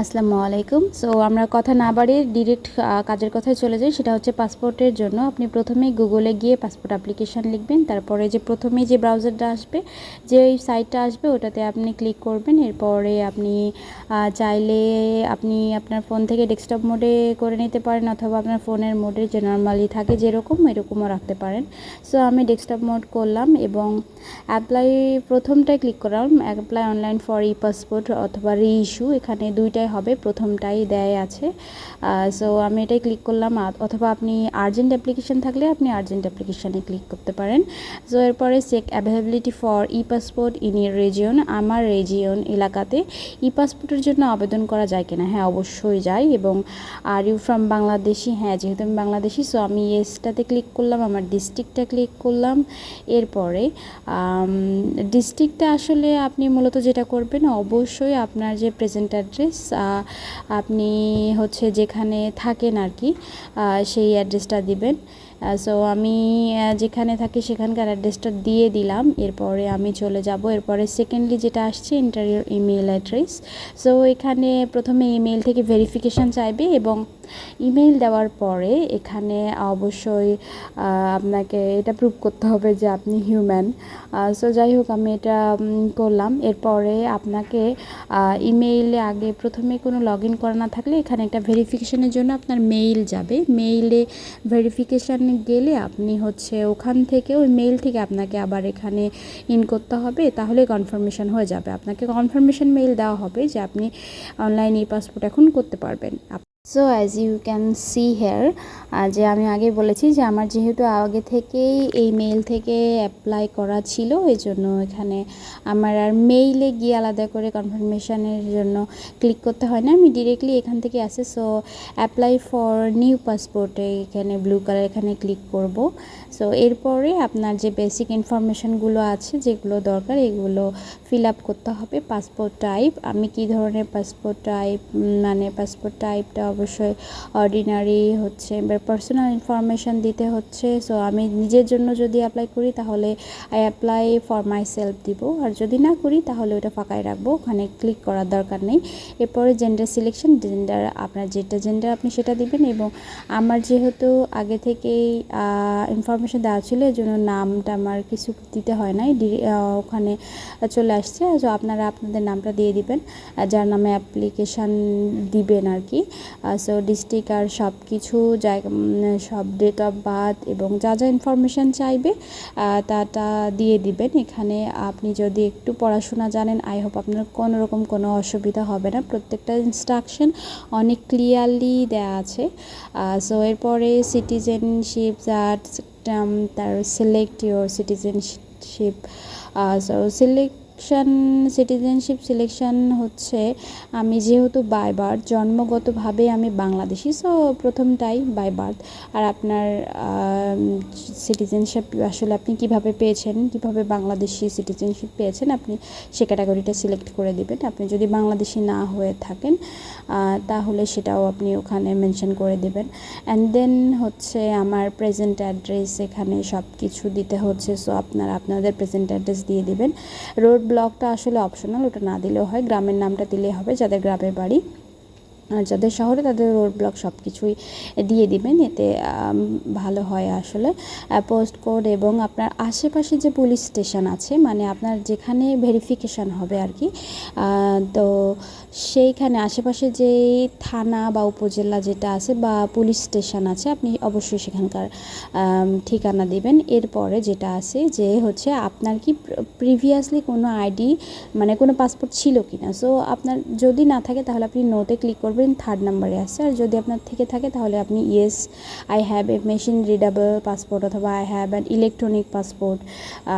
আসসালামু আলাইকুম। সো আমরা কথা না বাড়িয়ে ডিরেক্ট কাজের কথায় চলে যাই। সেটা হচ্ছে পাসপোর্টের জন্য। আপনি প্রথমেই গুগলে গিয়ে পাসপোর্ট অ্যাপ্লিকেশান লিখবেন। তারপরে যে প্রথমেই যে ব্রাউজারটা আসবে, যে ওই সাইটটা আসবে, ওটাতে আপনি ক্লিক করবেন। এরপরে আপনি চাইলে আপনি আপনার ফোন থেকে ডেস্কটপ মোডে করে নিতে পারেন অথবা আপনার ফোনের মোডে যে নর্মালি থাকে যেরকম এরকমও রাখতে পারেন। সো আমি ডেস্কটপ মোড করলাম এবং অ্যাপ্লাই প্রথমটায় ক্লিক করলাম। Apply online for e passport অথবা রি ইস্যু এখানে দুইটাই হবে, প্রথমটাই দেয় আছে। সো আমি এটাই ক্লিক করলাম অথবা আপনি আর্জেন্ট অ্যাপ্লিকেশন থাকলে আপনি আর্জেন্ট অ্যাপ্লিকেশানে ক্লিক করতে পারেন। সো এরপরে check availability for e passport in your region আমার রেজিয়ন এলাকাতে ই পাসপোর্টের জন্য আবেদন করা যায় কিনা? হ্যাঁ অবশ্যই যায় এবং আর ইউ ফ্রম বাংলাদেশি? হ্যাঁ যেহেতু আমি বাংলাদেশি সো আমি ইয়েসটাতে ক্লিক করলাম, আমার ডিস্ট্রিক্টটা ক্লিক করলাম। এরপরে ডিস্ট্রিক্টটা আসলে আপনি মূলত যেটা করবেন, অবশ্যই আপনার যে প্রেজেন্ট অ্যাড্রেস আপনি হচ্ছে যেখানে থাকেন আর কি সেই অ্যাড্রেসটা দিবেন। সো আমি যেখানে থাকি সেখানকার অ্যাড্রেসটা দিয়ে দিলাম। এরপরে আমি চলে যাব। এরপরে সেকেন্ডলি যেটা আসছে ইন্টারভিউ ইমেল অ্যাড্রেস সো এখানে প্রথমে ইমেল থেকে ভেরিফিকেশান চাইবে এবং ইমেল দেওয়ার পরে এখানে অবশ্যই আপনাকে এটা প্রুভ করতে হবে যে আপনি হিউম্যান সো যাই হোক, আমি এটা করলাম। এরপরে আপনাকে ইমেইলে আগে প্রথমে কোনো লগ ইন করা না থাকলে এখানে একটা ভেরিফিকেশানের জন্য আপনার মেইল যাবে। মেইলে ভেরিফিকেশানে গেলে আপনি হচ্ছে ওখান থেকে ওই মেইল থেকে আপনাকে আবার এখানে ইন করতে হবে, তাহলে কনফার্মেশন হয়ে যাবে। আপনাকে কনফার্মেশন মেইল দেওয়া হবে যে আপনি অনলাইন ই পাসপোর্ট এখন করতে পারবেন। So as you can see here যে আমি আগে বলেছি যে আমার যেহেতু আগে থেকেই এই মেইল থেকে অ্যাপ্লাই করা ছিল, এই জন্য এখানে আমার আর মেইলে গিয়ে আলাদা করে কনফার্মেশনের জন্য ক্লিক করতে হয় না। আমি ডিরেক্টলি এখান থেকে আসে সো অ্যাপ্লাই ফর নিউ পাসপোর্টে এখানে ব্লু কালার এখানে ক্লিক করব। সো এরপরে আপনার যে বেসিক ইনফরমেশনগুলো আছে, যেগুলো দরকার, এগুলো ফিল আপ করতে হবে। পাসপোর্ট টাইপ আমি কি ধরনের পাসপোর্ট টাইপ মানে পাসপোর্ট টাইপটা অবশ্যই অর্ডিনারি হচ্ছে, এবার পার্সোনাল ইনফরমেশান দিতে হচ্ছে। সো আমি নিজের জন্য যদি অ্যাপ্লাই করি, তাহলে I apply for myself দিব। আর যদি না করি, তাহলে ওটা ফাঁকাই রাখব। ওখানে ক্লিক করার দরকার নেই। এরপরে জেন্ডার সিলেকশন জেন্ডার আপনার যেটা জেন্ডার আপনি সেটা দিবেন এবং আমার যেহেতু আগে থেকেই ইনফরমেশন দেওয়া ছিল এই জন্য নামটা আমার কিছু দিতে হয় নাই। ওখানে চলে আসছে। আপনারা আপনাদের নামটা দিয়ে দিবেন। যার নামে অ্যাপ্লিকেশান দিবেন আর কি। সো ডিস্ট্রিক্ট আর সব কিছু সব ডেট অফ বার্থ এবং যা যা ইনফরমেশান চাইবে তাটা দিয়ে দিবেন। এখানে আপনি যদি একটু পড়াশোনা জানেন আই হোপ আপনার কোনো রকম কোনো অসুবিধা হবে না। প্রত্যেকটা ইনস্ট্রাকশন অনেক ক্লিয়ারলি দেওয়া আছে। সো এরপরে সিটিজেনশিপ আর তার select your citizenship so selection citizenship selection হচ্ছে, আমি যেহেতু বাই বার্থ জন্মগতভাবে আমি বাংলাদেশি সো প্রথমটাই বাই বার্থ আর আপনার সিটিজেনশিপ আসলে আপনি কীভাবে পেয়েছেন, কীভাবে বাংলাদেশি সিটিজেনশিপ পেয়েছেন, আপনি সে ক্যাটাগরিটা সিলেক্ট করে দিবেন। আপনি যদি বাংলাদেশি না হয়ে থাকেন তাহলে সেটাও আপনি ওখানে মেনশন করে দেবেন। অ্যান্ড দেন হচ্ছে আমার প্রেজেন্ট অ্যাড্রেস এখানে সব কিছু দিতে হচ্ছে সো আপনারা আপনাদের প্রেজেন্ট অ্যাড্রেস দিয়ে দিবেন। রোড ব্লকটা আসলে অপশনাল ওটা না দিলেও হয় গ্রামের নামটা দিলেই হবে যাদের গ্রামের বাড়ি। আর যাদের শহরে তাদের রোড ব্লক সব কিছুই দিয়ে দিবেন, এতে ভালো হয় আসলে। পোস্ট কোড এবং আপনার আশেপাশে যে পুলিশ স্টেশন আছে মানে আপনার যেখানে ভেরিফিকেশান হবে আর কি তো সেইখানে আশেপাশে যে থানা বা উপজেলা যেটা আছে বা পুলিশ স্টেশন আছে, আপনি অবশ্যই সেখানকার ঠিকানা দিবেন। এরপরে যেটা আছে যে হচ্ছে আপনার কি প্রিভিয়াসলি কোনো আইডি মানে কোনো পাসপোর্ট ছিল কি না সো আপনার যদি না থাকে তাহলে আপনি নোতে ক্লিক করবেন। থার্ড নাম্বারে আসছে আর যদি আপনার থেকে থাকে, তাহলে আপনি yes I have a machine readable passport অথবা I have an electronic passport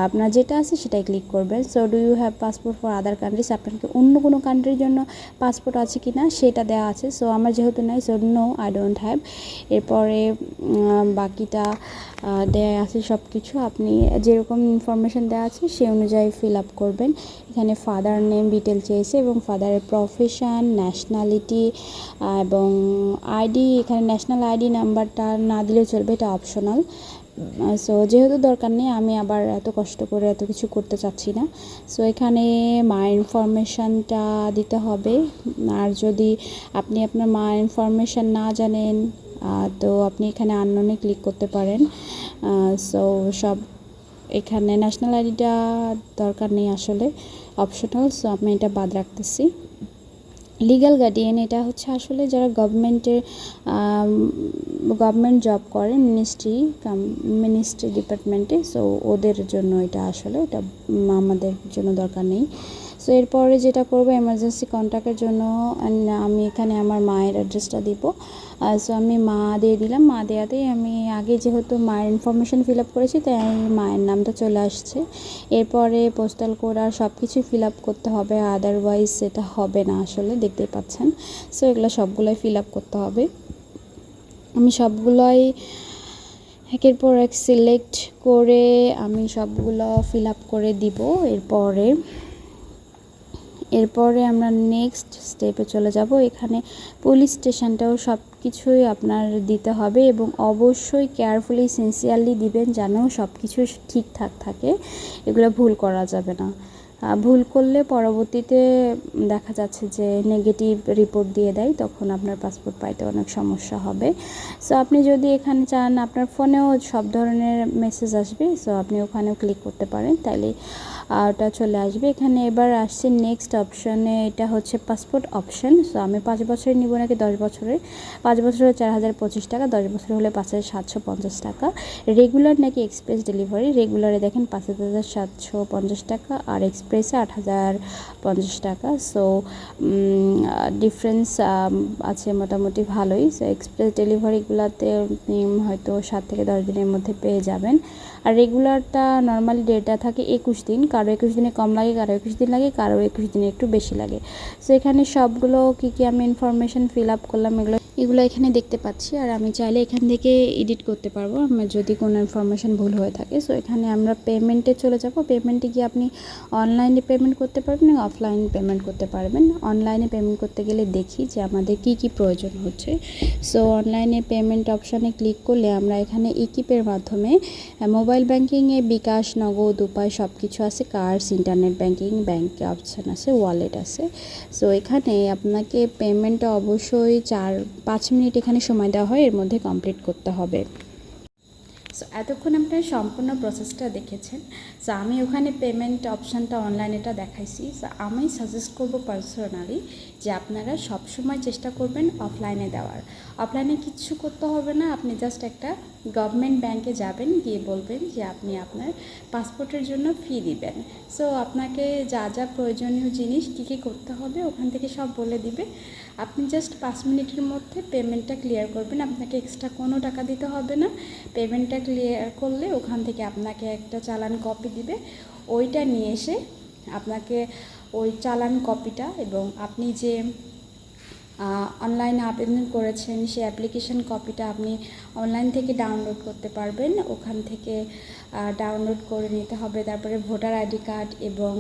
আপনার যেটা আছে সেটাই ক্লিক করবেন। So do you have passport for other countries আপনার কি অন্য কোনো কান্ট্রির জন্য পাসপোর্ট আছে কি না সেটা দেওয়া আছে। সো আমার যেহেতু নাই so no I don't have এরপরে বাকিটা দেয়া আছে সব কিছু আপনি যেরকম ইনফরমেশান দেওয়া আছে, সেই অনুযায়ী ফিল আপ করবেন। এখানে ফাদার নেম ডিটেল চেয়েছে এবং ফাদারের প্রফেশন ন্যাশনালিটি এবং আইডি, এখানে ন্যাশনাল আইডি নাম্বারটা না দিলেও চলবে, এটা অপশনাল সো যেহেতু দরকার নেই, আমি আবার এত কষ্ট করে এত কিছু করতে চাচ্ছি না। সো এখানে মা ইনফরমেশানটা দিতে হবে। আর যদি আপনি আপনার মা ইনফরমেশান না জানেন তো আপনি এখানে আননোনে ক্লিক করতে পারেন। সো সব এখানে ন্যাশনাল আইডিটা দরকার নেই আসলে অপশনাল সো আমি এটা বাদ রাখতেছি। লিগ্যাল গার্ডিয়ান এটা হচ্ছে আসলে যারা গভর্নমেন্টের গভর্নমেন্ট জব করে মিনিস্ট্রি মিনিস্ট্রি ডিপার্টমেন্টে সো ওদের জন্য এটা আসলে এটা আমাদের জন্য দরকার নেই। সো এরপরে যেটা করব এমার্জেন্সি কন্ট্যাক্টের জন্য আমি এখানে আমার মায়ের অ্যাড্রেসটা দিব। সো আমি মা দিয়ে দিলাম। মা দেওয়াতেই আমি আগে যেহেতু মায়ের ইনফরমেশান ফিল আপ করেছি, তাই মায়ের নামটা চলে আসছে। এরপরে পোস্টাল কোড আর সব কিছুই ফিল আপ করতে হবে। আদারওয়াইজ সেটা হবে না আসলে, দেখতেই পাচ্ছেন। সো এগুলো সবগুলোই ফিল আপ করতে হবে। আমি সবগুলোই একের পর এক সিলেক্ট করে আমি সবগুলো ফিল আপ করে দিব। এরপরে এরপরে আমরা নেক্সট স্টেপে চলে যাব। এখানে পুলিশ স্টেশনটাও সব কিছুই আপনার দিতে হবে এবং অবশ্যই কেয়ারফুলি সিনসিয়ারলি দিবেন যেন সব কিছু ঠিকঠাক থাকে। এগুলো ভুল করা যাবে না। ভুল করলে পরবর্তীতে দেখা যাচ্ছে যে নেগেটিভ রিপোর্ট দিয়ে দেয় তখন আপনার পাসপোর্ট পাইতে অনেক সমস্যা হবে। সো আপনি যদি এখানে চান আপনার ফোনেও সব ধরনের মেসেজ আসবে সো আপনি ওখানেও ক্লিক করতে পারেন আহ, ওটা চলে আসবে। এখানে এবার আসছে নেক্সট অপশানে এটা হচ্ছে পাসপোর্ট অপশান সো আমি পাঁচ বছরের নিব নাকি দশ বছরের? পাঁচ বছরের চার হাজার পঁচিশ টাকা দশ বছর হলে পাঁচ হাজার সাতশো পঞ্চাশ টাকা। রেগুলার নাকি এক্সপ্রেস ডেলিভারি রেগুলারে দেখেন পাঁচ হাজার সাতশো পঞ্চাশ টাকা আর এক্সপ্রেসে আট হাজার পঞ্চাশ টাকা। সো ডিফারেন্স আছে মোটামুটি ভালোই। সো এক্সপ্রেস ডেলিভারিগুলোতে আপনি হয়তো সাত থেকে দশ দিনের মধ্যে পেয়ে যাবেন। আর রেগুলারটা নর্মালি ডেটটা থাকে একুশ দিন। কারও একুশ দিনে কম লাগে, কারও একুশ দিন লাগে, কারও একুশ দিনে একটু বেশি লাগে। সো এখানে সবগুলো কী কী আমি ইনফরমেশান ফিল আপ করলাম, এগুলো এগুলো এখানে দেখতে পাচ্ছি। আর আমি চাইলে এখান থেকে এডিট করতে পারব, আমার যদি কোনো ইনফরমেশান ভুল হয়ে থাকে। সো এখানে আমরা পেমেন্টে চলে যাব। পেমেন্টে গিয়ে আপনি অনলাইনে পেমেন্ট করতে পারবেন অফলাইন পেমেন্ট করতে পারবেন। অনলাইনে পেমেন্ট করতে গেলে দেখি যে আমাদের কি কি প্রয়োজন হচ্ছে। সো অনলাইনে পেমেন্ট অপশানে ক্লিক করলে আমরা এখানে ইকিপের মাধ্যমে মোবাইল ব্যাঙ্কিংয়ে বিকাশ, নগদ, উপায় সব কিছু আছে cards internet banking bank option আছে ওয়ালেট আছে। সো এখানে আপনাকে পেমেন্টটা অবশ্যই চার পাঁচ মিনিট এখানে সময় দেওয়া হয়, এর মধ্যে কমপ্লিট করতে হবে। সো এতক্ষণ আপনার সম্পূর্ণ প্রসেসটা দেখেছেন। সো আমি ওখানে পেমেন্ট অপশানটা অনলাইনেটা দেখাইছি। সো আমি সাজেস্ট করব পার্সোনালি যে আপনারা সবসময় চেষ্টা করবেন অফলাইনে দেওয়ার। অফলাইনে কিচ্ছু করতে হবে না, আপনি জাস্ট একটা গভর্নমেন্ট ব্যাংকে যাবেন, গিয়ে বলবেন যে আপনি আপনার পাসপোর্টের জন্য ফি দিবেন। সো আপনাকে যা যা প্রয়োজনীয় জিনিস, কী কী করতে হবে, ওখান থেকে সব বলে দিবে। আপনি জাস্ট পাঁচ মিনিটের মধ্যে পেমেন্টটা ক্লিয়ার করবেন। আপনাকে এক্সট্রা কোনো টাকা দিতে হবে না। পেমেন্টটা ক্লিয়ার করলে ওখান থেকে আপনাকে একটা চালান কপি দিবে। ওইটা নিয়ে এসে আপনাকে ওই চালান কপিটা এবং আপনি যে অনলাইনে আবেদন করেছেন সেই অ্যাপ্লিকেশন কপিটা আপনি অনলাইন থেকে ডাউনলোড করতে পারবেন। ওখান থেকে ডাউনলোড করে নিতে হবে। তারপরে ভোটার আইডি কার্ড এবং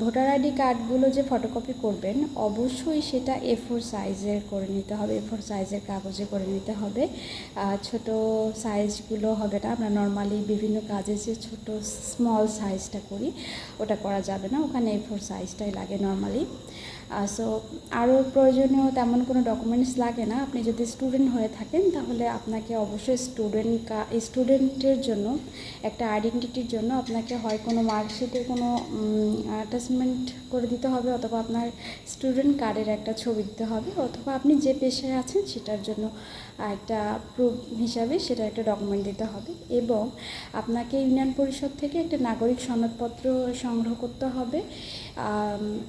ভোটার আইডি কার্ডগুলো যে ফটোকপি করবেন, অবশ্যই সেটা এ ফোর সাইজের করে নিতে হবে। এ ফোর সাইজের কাগজে করে নিতে হবে। ছোট সাইজগুলো হবে না। আমরা নর্মালি বিভিন্ন কাজে যে ছোট স্মল সাইজটা করি, ওটা করা যাবে না। ওখানে এ ফোর সাইজটাই লাগে নর্মালি সো আরও প্রয়োজনীয় তেমন কোনো ডকুমেন্টস লাগে না। আপনি যদি স্টুডেন্ট হয়ে থাকেন, তাহলে আপনাকে অবশ্যই স্টুডেন্ট স্টুডেন্টের জন্য একটা আইডেন্টিটির জন্য আপনাকে হয় কোনো মার্কশিটে কোনো অ্যাটাচমেন্ট করে দিতে হবে অথবা আপনার স্টুডেন্ট কার্ডের একটা ছবি দিতে হবে অথবা আপনি যে পেশায় আছেন সেটার জন্য একটা প্রুফ হিসাবে সেটা একটা ডকুমেন্ট দিতে হবে এবং আপনাকে ইউনিয়ন পরিষদ থেকে একটা নাগরিক সনদপত্র সংগ্রহ করতে হবে।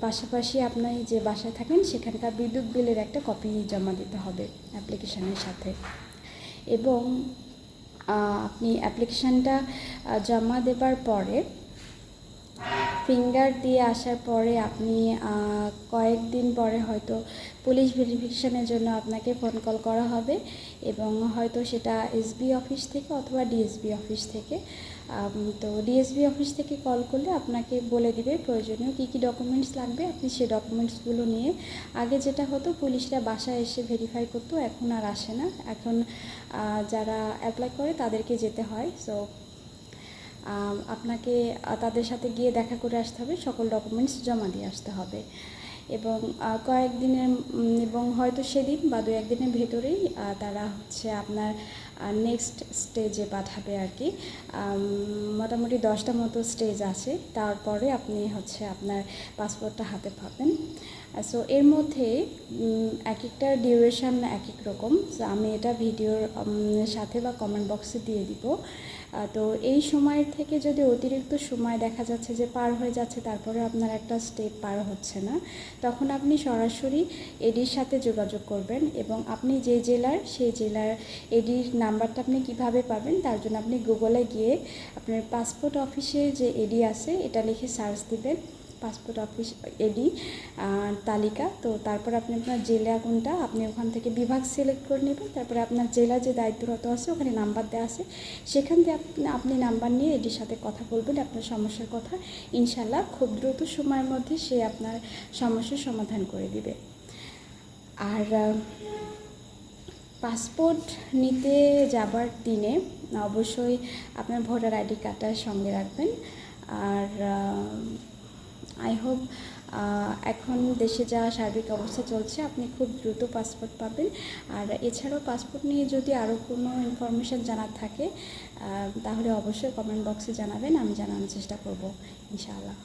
পাশাপাশি আপনি যে বাসায় থাকেন সেখানকার বিদ্যুৎ বিলের একটা কপি জমা দিতে হবে অ্যাপ্লিকেশনের সাথে। এবং আপনি অ্যাপ্লিকেশানটা জমা দেবার পরে ফিঙ্গার দিয়ে আসার পরে আপনি কয়েকদিন পরে হয়তো পুলিশ ভেরিফিকেশনের জন্য আপনাকে ফোন কল করা হবে এবং হয়তো সেটা এসবি অফিস থেকে অথবা ডিএসবি অফিস থেকে তো ডিএসবি অফিস থেকে কল করলে আপনাকে বলে দিবে প্রয়োজনীয় কী কী ডকুমেন্টস লাগবে, আপনি সেই ডকুমেন্টসগুলো নিয়ে আগে যেটা হতো পুলিশরা বাসায় এসে ভেরিফাই করতো, এখন আর আসে না। এখন যারা অ্যাপ্লাই করে তাদেরকে যেতে হয়। সো আপনাকে তাদের সাথে গিয়ে দেখা করে আসতে হবে, সকল ডকুমেন্টস জমা দিয়ে আসতে হবে। এবং কয়েকদিনের এবং হয়তো সেদিন বা দু একদিনের ভেতরেই তারা হচ্ছে আপনার নেক্সট স্টেজে পাঠাবে আর কি। মোটামুটি দশটা মতো স্টেজ আছে। তারপরে আপনি হচ্ছে আপনার পাসপোর্টটা হাতে পাবেন। সো এর মধ্যে এক একটা ডিউরেশন এক এক রকম আমি এটা ভিডিওর সাথে বা কমেন্ট বক্সে দিয়ে দিব। তো এই সময়ের থেকে যদি অতিরিক্ত সময় দেখা যাচ্ছে যে পার হয়ে যাচ্ছে, তারপরে আপনার একটা স্টেপ পার হচ্ছে না, তখন আপনি সরাসরি এডির সাথে যোগাযোগ করবেন এবং আপনি যে জেলার, সেই জেলার এডির নাম্বারটা আপনি কীভাবে পাবেন, তার জন্য আপনি গুগলে গিয়ে আপনার পাসপোর্ট অফিসে যে এডি আছে, এটা লিখে সার্চ দিবেন, পাসপোর্ট অফিস এডি তালিকা। তো তারপর আপনি আপনার জেলা কোনটা, আপনি ওখান থেকে বিভাগ সিলেক্ট করে নেবেন, তারপরে আপনার জেলা যে দায়িত্বরত আছে, ওখানে নাম্বার দেওয়া আছে। সেখান থেকে আপনি আপনি নাম্বার নিয়ে এডির সাথে কথা বলবেন, আপনার সমস্যার কথা। ইনশাল্লাহ খুব দ্রুত সময়ের মধ্যে সে আপনার সমস্যার সমাধান করে দিবে। আর পাসপোর্ট নিতে যাবার দিনে অবশ্যই আপনার ভোটার আইডি কার্ডটা সঙ্গে রাখবেন। আর আই হোপ এখন দেশে যা সার্বিক অবস্থা চলছে, আপনি খুব দ্রুত পাসপোর্ট পাবেন। আর এছাড়াও পাসপোর্ট নিয়ে যদি আরও কোনো ইনফরমেশান জানার থাকে তাহলে অবশ্যই কমেন্ট বক্সে জানাবেন, আমি জানানোর চেষ্টা করব, ইনশাআল্লাহ।